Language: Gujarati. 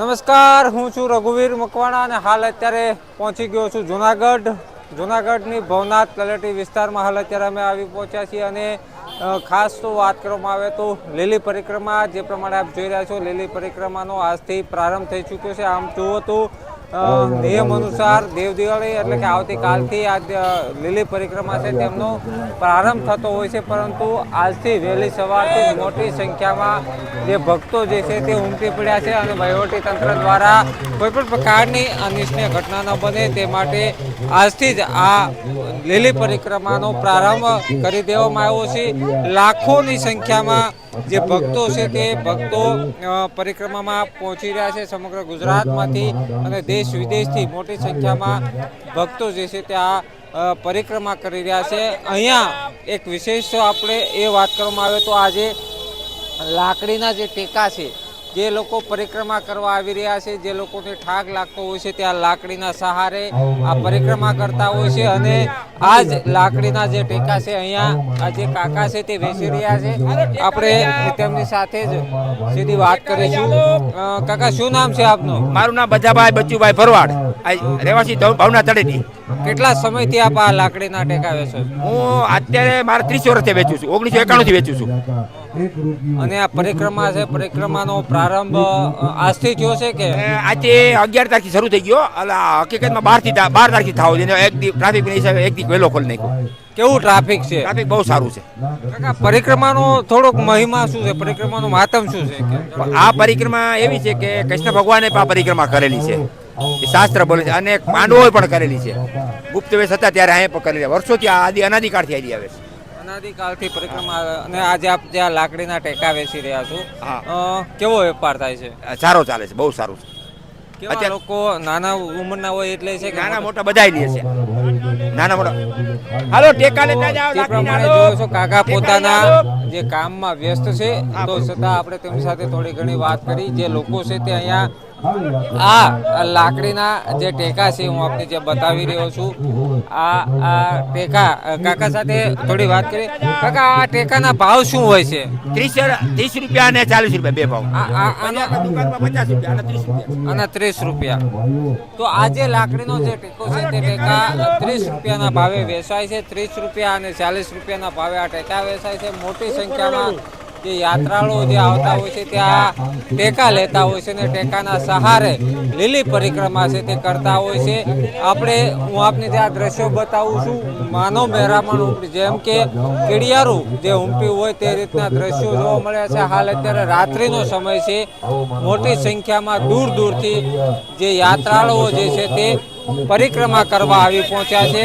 નમસ્કાર, હું છું રઘુવીર મકવાણા અને હાલ અત્યારે પહોંચી ગયો છું જુનાગઢ. જુનાગઢની ભવનાથ તલેટી વિસ્તારમાં હાલ અત્યારે અમે આવી પહોંચ્યા છીએ અને ખાસ તો વાત કરવામાં આવે તો લીલી પરિક્રમા જે પ્રમાણે આપ જોઈ રહ્યા છો, લીલી પરિક્રમાનો આજથી પ્રારંભ થઈ ચૂક્યો છે. આમ જુઓ તો નિયમ અનુસાર દેવ દિવાળી એટલે કે આવતીકાલથી આ લીલી પરિક્રમા છે તેમનો પ્રારંભ થતો હોય છે પરંતુ આજથી વહેલી સવારથી મોટી સંખ્યામાં જે ભક્તો જે છે તે ઉમટી પડ્યા છે અને વહીવટી તંત્ર દ્વારા કોઈ પણ પ્રકારની અનિચ્છનીય ઘટના ન બને તે માટે આજથી જ આ લીલી પરિક્રમાનો પ્રારંભ કરી દેવામાં આવ્યો છે લાખોની સંખ્યામાં જે ભક્તો છે તે ભક્તો પરિક્રમામાં પહોંચી રહ્યા છે સમગ્ર ગુજરાતમાંથી અને દેશ વિદેશથી મોટી સંખ્યામાં ભક્તો જે છે તે આ પરિક્રમા કરી રહ્યા છે. અહીંયા એક વિશેષ આપણે એ વાત કરવામાં આવે તો આજે લાકડીના જે ટેકા છે જે લોકો પરિક્રમા કરવા આવી રહ્યા છે જે લોકોને ઠાક લાગતો હોય છે ત્યાં લાકડીના સહારે આ પરિક્રમા કરતા હોય છે અને આ જ લાકડીના જે ટેકા છે અહીંયા આ જે કાકા છે તે વેચી રહ્યા છે. આપણે તેમની સાથે જ સીધી વાત કરીશું. કાકા શું નામ છે આપનું? મારું નામ બજાભાઈ બચ્ચુભાઈ ભરવાડ. રહેવાસી ભાવના તળેટી. કેટલા સમયથી આપ આ લાકડીના ટેકા વેચો હું અત્યારે મારે ત્રીસ વર્ષથી વેચું છું ઓગણીસો એકાણું થી વેચું છું. અને આ પરિક્રમા છે પરિક્રમાનો પ્રારંભ આજથી થયો છે કે? આજે અગિયાર તારીખથી શરૂ થઈ ગયો. એટલે હકીકતમાં બારથી બાર તારીખથી થાવ છે એક દિવસ ટ્રાફિક હિસાબે એક દી વહેલો ખોલી નાખ્યો. કેવું ટ્રાફિક છે? ટ્રાફિક બહુ સારું છે. કાકા પરિક્રમાનો થોડોક મહિમા શું છે? પરિક્રમાનું માતમ શું છે? આ પરિક્રમા એવી છે કે કૃષ્ણ ભગવાને પણ આ પરિક્રમા કરેલી છે. એ શાસ્ત્ર બોલે છે અને પાંડવોએ પણ કરેલી છે. ગુપ્ત વેશ હતા ત્યારે અહીંયા પણ કરેલી વર્ષોથી આ આદિ અનાદિકાળથી આવી આવે છે. અનાદિકાળથી પરિક્રમા અને આજે આપ જ્યાં લાકડીના ટેકા વેચી રહ્યા છો. કેવો વેપાર થાય છે? સારો ચાલે છે બહુ સારું છે. અત્યારે- લોકો નાના ઉંમરના હોય એટલે છે કે નાના મોટા બધા લે છે. નાના મોટા હાલો ટેકા લેતા જાઓ જે પ્રમાણે. જોયો છો કાકા પોતાના જે કામમાં વ્યસ્ત છે તો છતાં આપણે તેમની સાથે થોડી ઘણી વાત કરી. જે લોકો છે તે અહીંયા આ લાકડીના જે ટેકા છે હું આપને જે બતાવી રહ્યો છું આ આ ટેકા કાકા સાથે થોડી વાત કરી કાકા આ ટેકાના ભાવ શું હોય છે? ત્રીસ ત્રીસ રૂપિયા અને ચાલીસ રૂપિયા બે ભાવ. આ આ આનો દુકાનમાં પચાસ રૂપિયા અને ત્રીસ રૂપિયા. અને ત્રીસ રૂપિયા. તો આ જે લાકડીનો જે ટેકો છે તે ટેકા ત્રીસ રૂપિયાના ભાવે વેચાય છે. ત્રીસ રૂપિયા અને ચાલીસ રૂપિયાના ભાવે આ ટેકા વેચાય છે. મોટી સંખ્યામાં જે યાત્રાળુઓ જે આવતા હોય છે ત્યાં ટેકા લેતા હોય છે ને ટેકાના સહારે લીલી પરિક્રમા છે તે કરતા હોય છે. આપણે હું આપને ત્યાં દ્રશ્યો બતાવું છું, માનવ મહેરામણ ઉમટી જેમ કે કેડિયારું જે ઉમટ્યું હોય તે રીતના દ્રશ્યો જોવા મળ્યા છે. હાલ અત્યારે રાત્રિનો સમય છે. મોટી સંખ્યામાં દૂર દૂરથી જે યાત્રાળુઓ જે છે તે પરિક્રમા કરવા આવી પહોંચ્યા છે.